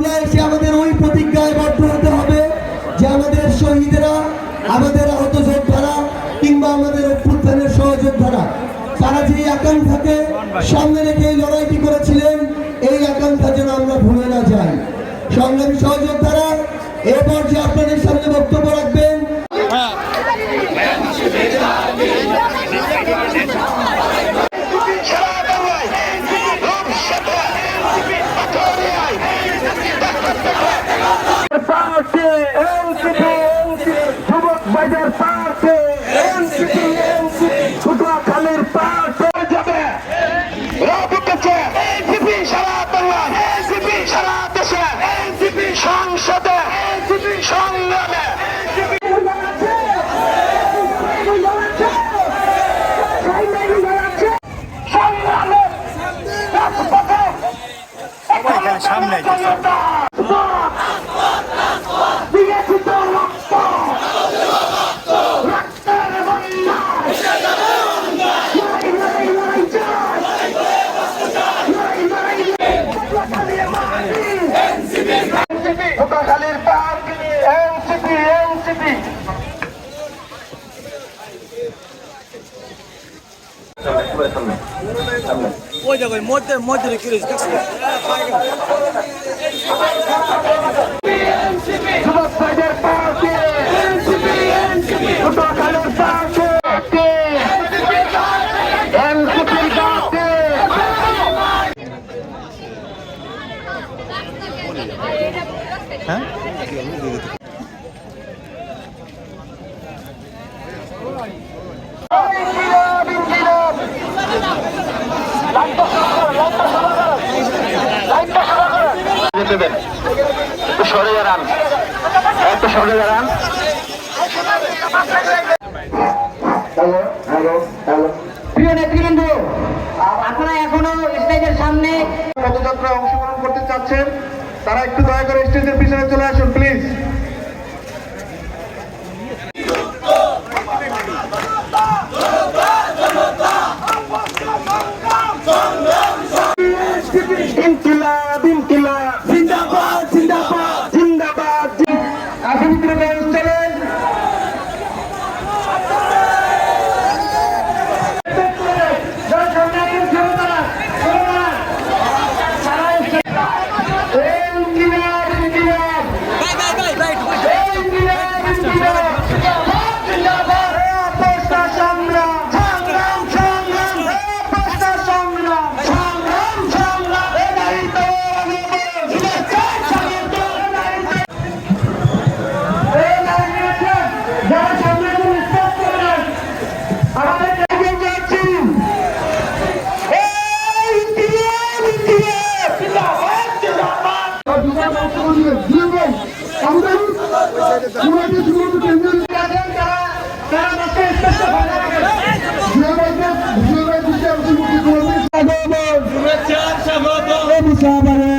জুলাই এসে আমাদের ওই প্রতিজ্ঞায় বাধ্য হতে হবে যে আমাদের শহীদেরা, আমাদের আহত যোদ্ধারা কিংবা আমাদের অভ্যুত্থানের সহযোদ্ধারা, তারা যে আকাঙ্ক্ষাকে সামনে রেখে Terminator. Morde, morde, querido. দেবেন। একটু সরে দাঁড়ান। একটু সরে দাঁড়ান। প্রিয় নেতৃবৃন্দ আপনারা এখনও স্টেজের সামনে পদযাত্রায় অংশগ্রহণ করতে চাচ্ছেন। তারা একটু দয়া করে স্টেজের পিছনে চলে আসুন প্লিজ। Sabah.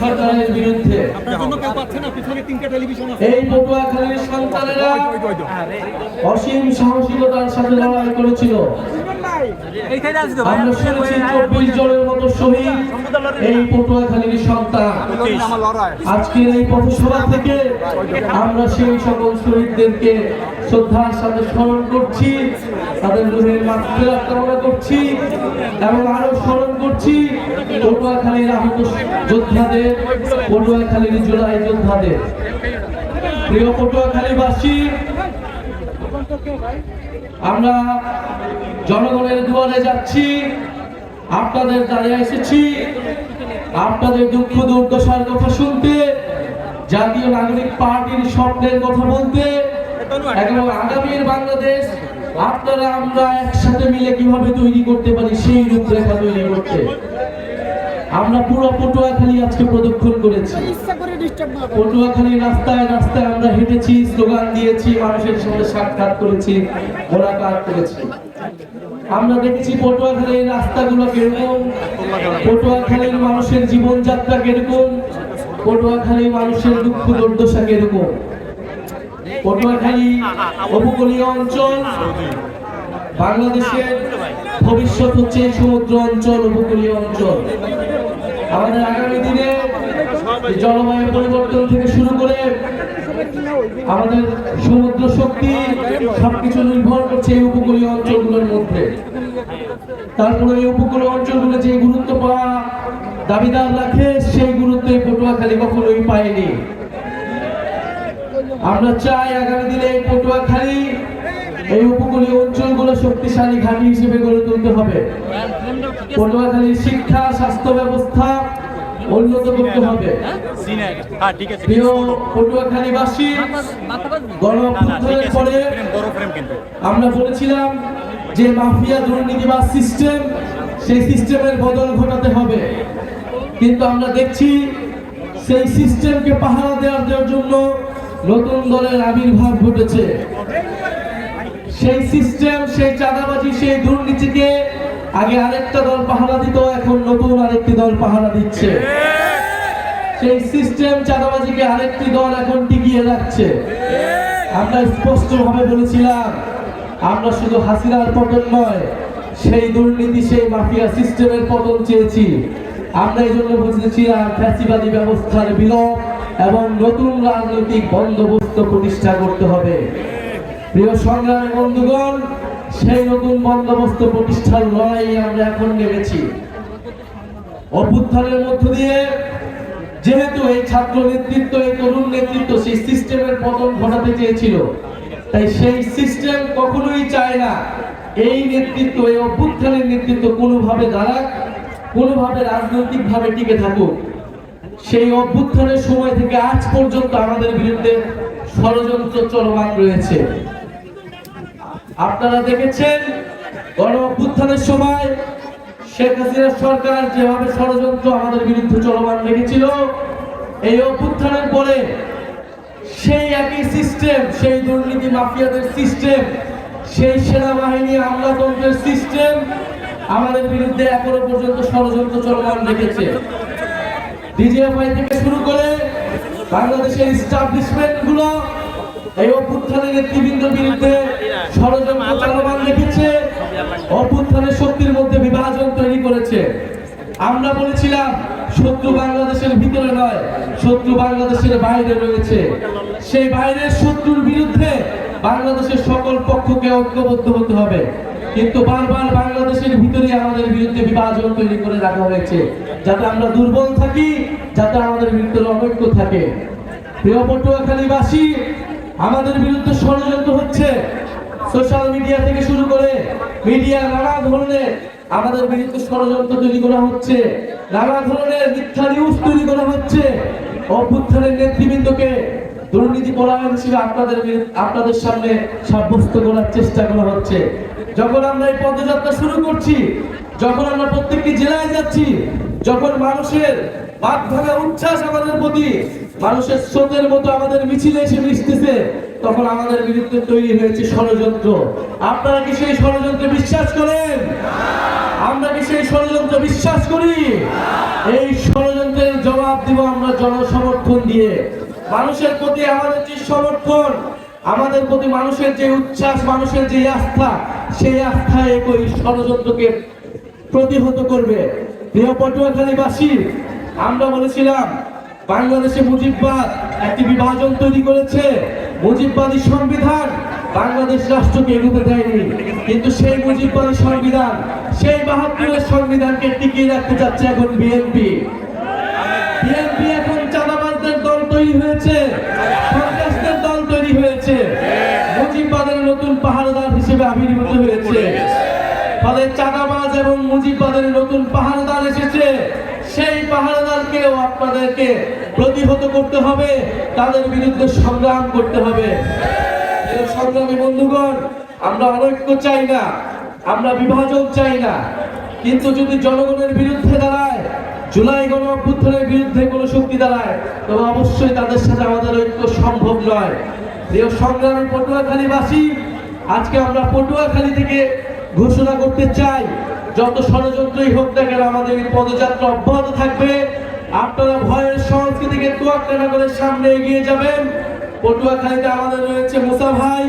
সরকারের বিরুদ্ধে এই পটুয়াখালীর সন্তানেরা অসীম সাহসিকতার সাথে লড়াই করেছিল আমরা সেই সকল শহীদদেরকে শ্রদ্ধার সাথে স্মরণ করছি, তাদের রুহের মাতৃরা কামনা করছি এবং আরও স্মরণ করছি পটুয়াখালীর আহত যোদ্ধাদের, পটুয়াখালীর জুলাই যোদ্ধাদের। প্রিয় পটুয়াখালীবাসী আমরা জনগণের দুয়ারে যাচ্ছি, আপনাদের দ্বারে এসেছি, আপনাদের দুঃখ দুর্দশার কথা শুনতে, জাতীয় নাগরিক পার্টির স্বপ্নের কথা বলতে এবং আগামীর বাংলাদেশ, আপনারা আমরা একসাথে মিলে কীভাবে তৈরি করতে পারি সেই রূপরেখা তৈরি করতে। আমরা পুরো পটুয়াখালী আজকে প্রদক্ষিণ করেছি। পটুয়াখালী রাস্তায় রাস্তায় আমরা হেঁটেছি, স্লোগান দিয়েছি, মানুষের সাথে সাক্ষাৎ করেছি মোলাকাত করেছি। আমরা দেখেছি পটুয়াখালীর রাস্তাগুলো কীরকম, পটুয়াখালীর মানুষের জীবনযাত্রা কীরকম, পটুয়াখালী মানুষের দুঃখ দুর্দশা কীরকম। পটুয়াখালী উপকূলীয় অঞ্চল, বাংলাদেশের ভবিষ্যৎ হচ্ছে সমুদ্র অঞ্চল, উপকূলীয় অঞ্চল। আমাদের আগামী দিনে জলবায়ু পরিবর্তন থেকে শুরু করে আমাদের সমুদ্র শক্তি সবকিছু নির্ভর করছে এই উপকূলীয় অঞ্চলগুলোর মধ্যে। তারপরে এই উপকূলীয় অঞ্চলগুলো যে গুরুত্ব পাওয়া দাবিদার রাখে, সেই গুরুত্ব এই পটুয়াখালী কখনোই পায়নি। আমরা চাই আগামী দিনে এই পটুয়াখালী এই উপকূলীয় অঞ্চলগুলো শক্তিশালী ঘাঁটি হিসেবে গড়ে তুলতে হবে। পটুয়াখালীর শিক্ষা, স্বাস্থ্য ব্যবস্থা উন্নত করতে হবে। পটুয়াখালীবাসী গণ পরে আমরা বলেছিলাম যে মাফিয়া দুর্নীতিবাদ সিস্টেম, সেই সিস্টেমের বদল ঘটাতে হবে। কিন্তু আমরা দেখছি সেই সিস্টেমকে পাহারা দেওয়ার জন্য নতুন দলের আবির্ভাব ঘটেছে। সেই সিস্টেম, সেই চাঁদাবাজি, সেই দুর্নীতিকে আগে আরেকটা দল পাহারা দিত, এখন নতুন আরেকটি দল পাহারা দিচ্ছে। সেই সিস্টেম চাঁদাবাজিকে আরেকটি দল এখন টিকিয়ে রাখছে। আমরা স্পষ্ট ভাবে বলেছিলাম, আমরা শুধু হাসিনার পতন নয়, সেই দুর্নীতি, সেই মাফিয়া সিস্টেমের পতন চেয়েছি। আমরা এই জন্য বুঝেছিলাম ফ্যাসিবাদী ব্যবস্থার বিলোপ এবং নতুন রাজনৈতিক বন্দোবস্ত প্রতিষ্ঠা করতে হবে। প্রিয় সংগ্রামী বন্ধুগণ, সেই নতুন বন্দোবস্ত প্রতিষ্ঠার লড়াই আমরা এখন নেমেছি। অভ্যুত্থানের মধ্য দিয়ে যেহেতু এই ছাত্র নেতৃত্ব, এই তরুণ নেতৃত্ব সেই সিস্টেমের পতন ঘটাতে চেয়েছিল, তাই সেই সিস্টেম কখনোই চায় না এই নেতৃত্ব, এই অভ্যুত্থানের নেতৃত্ব কোনোভাবে দাঁড়াক, কোনোভাবে রাজনৈতিকভাবে টিকে থাকুক। সেই অভ্যুত্থানের সময় থেকে আজ পর্যন্ত আমাদের বিরুদ্ধে ষড়যন্ত্র চলমান রয়েছে। আপনারা দেখেছেন গণ অভ্যুত্থানের সময় শেখ হাসিনা সরকার যেভাবে ষড়যন্ত্র আমাদের বিরুদ্ধে চলমান রেখেছিল, এই অভ্যুত্থানের পরে সেই একই সিস্টেম সেই দুর্নীতি মাফিয়াদের সিস্টেম সেই সেনাবাহিনী, আমলাতন্ত্রের সিস্টেম আমাদের বিরুদ্ধে এখনও পর্যন্ত ষড়যন্ত্র চলমান রেখেছে। ডিজিএফআই থেকে শুরু করে বাংলাদেশের ইস্টাবলিশমেন্টগুলো এই অভ্যুত্থানের নেতৃবৃন্দের বিরুদ্ধে ষড়যন্ত্র চলমান রেখেছে অভ্যুত্থানের শক্তির মধ্যে বিভাজন তৈরি করেছে। আমরা বলেছিলাম শত্রু বাংলাদেশের ভিতরে নয় শত্রু বাংলাদেশের বাইরে রয়েছে। সেই বাইরের শত্রুর বিরুদ্ধে বাংলাদেশের সকল পক্ষকে ঐক্যবদ্ধ হতে হবে। কিন্তু বারবার বাংলাদেশের ভিতরে আমাদের বিরুদ্ধে বিভাজন তৈরি করে রাখা হয়েছে যাতে আমরা দুর্বল থাকি যাতে আমাদের বিরুদ্ধে অনৈক্য থাকে। প্রিয় পটুয়াখালীবাসী আমাদের বিরুদ্ধে ষড়যন্ত্র সোশ্যাল মিডিয়া থেকে শুরু করে মিডিয়া নানা ধরনের আমাদের বিরুদ্ধে ষড়যন্ত্র তৈরি করা হচ্ছে, নানা ধরনের মিথ্যা নিউজ তৈরি করা হচ্ছে। অভ্যুত্থানের নেতৃবৃন্দকে দুর্নীতি পরায়ণ হিসেবে আপনাদের আপনাদের সামনে সাব্যস্ত করার চেষ্টা করা হচ্ছে। যখন আমরা এই পদযাত্রা শুরু করছি, যখন আমরা প্রত্যেকটি জেলায় যাচ্ছি, যখন মানুষের বাদ উচ্ছ্বাস আমাদের প্রতি। মানুষের স্রোতের মতো আমাদের মিছিলে এসে মিশতেছে। তখন আমাদের বিরুদ্ধে তৈরি হয়েছে ষড়যন্ত্র। আপনারা কি সেই ষড়যন্ত্রে বিশ্বাস করেন? আমরা কি সেই ষড়যন্ত্র বিশ্বাস করি? এই ষড়যন্ত্রের জবাব দিব আমরা জনসমর্থন দিয়ে। মানুষের প্রতি আমাদের যে সমর্থন, আমাদের প্রতি মানুষের যে উচ্ছ্বাস, মানুষের যে আস্থা, সেই আস্থা একই ষড়যন্ত্রকে প্রতিহত করবে। প্রিয় পটুয়াখালীবাসী আমরা বলেছিলাম, বাংলাদেশে মুজিববাদ একটি বিভাজন তৈরি করেছে। মুজিববাদী সংবিধান বাংলাদেশ রাষ্ট্রকে এগোতে দেয়নি। কিন্তু সেই মুজিববাদী সংবিধান, সেই বাহাত্তরের সংবিধানকে টিকিয়ে রাখতে যাচ্ছে এখন বিএনপি। বিএনপি এখন চাঁদাবাজদের দল তৈরি হয়েছে, সন্ত্রাসদের দল তৈরি হয়েছে। মুজিববাদের নতুন পাহাড়দার হিসেবে আবির্ভূত হয়েছে। ফলে চাঁদাবাজ এবং মুজিববাদের নতুন পাহাড়দারকেও আপনাদেরকে প্রতিহত করতে হবে, তাদের বিরুদ্ধে সংগ্রাম করতে হবে। সংগ্রামী বন্ধুগণ, আমরা অনৈক্য চাই না, আমরা বিভাজন চাই না। কিন্তু যদি জনগণের বিরুদ্ধে দাঁড়ায়, জুলাই গণ অভ্যুত্থানের বিরুদ্ধে কোনো শক্তি দাঁড়ায়, তবে অবশ্যই তাদের সাথে আমাদের ঐক্য সম্ভব নয়। প্রিয় সংগ্রামী পটুয়াখালীবাসী, আজকে আমরা পটুয়াখালী থেকে ঘোষণা করতে চাই, যত ষড়যন্ত্রই হোক না কেন আমাদের পদযাত্রা অব্যাহত থাকবে। আপনারা ভয়ের সংস্কৃতিকে তোয়াক্কা করে সামনে এগিয়ে যাবেন। পটুয়াখালীতে আমাদের রয়েছে মুসা ভাই,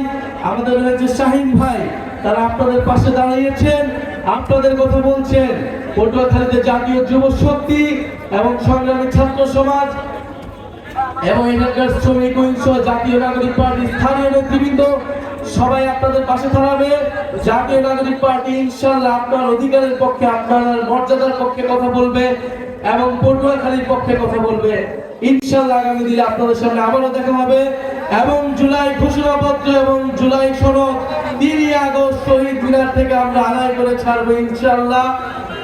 আমাদের রয়েছে শাহিন ভাই। তারা আপনাদের পাশে দাঁড়িয়েছেন, আপনাদের কথা বলছেন। পটুয়াখালীতে জাতীয় যুব শক্তি এবং সংগ্রামী ছাত্র সমাজ এবং এখানকার শ্রমিক ঐক্য জাতীয় নাগরিক পার্টি স্থানীয় নেতৃবৃন্দ, সবাই আপনাদের পাশে দাঁড়াবে। জাতীয় নাগরিক পার্টি ইনশাল্লাহ আপনার অধিকারের পক্ষে, আপনার মর্যাদার পক্ষে কথা বলবে। এবং পটুয়াখালীর পক্ষে কথা বলবে। ইনশাল্লাহ আগামী দিনে আপনাদের সামনে আবারও দেখা হবে। এবং জুলাই ঘোষণাপত্র এবং জুলাই সনদ তিনই আগস্ট শহীদ মিনার থেকে আমরা আদায় করে ছাড়বো ইনশাল্লাহ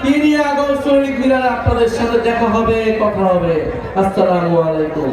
তিন আগস্ট শহীদ মিনারে আপনাদের সাথে দেখা হবে, কথা হবে। আসসালামু আলাইকুম।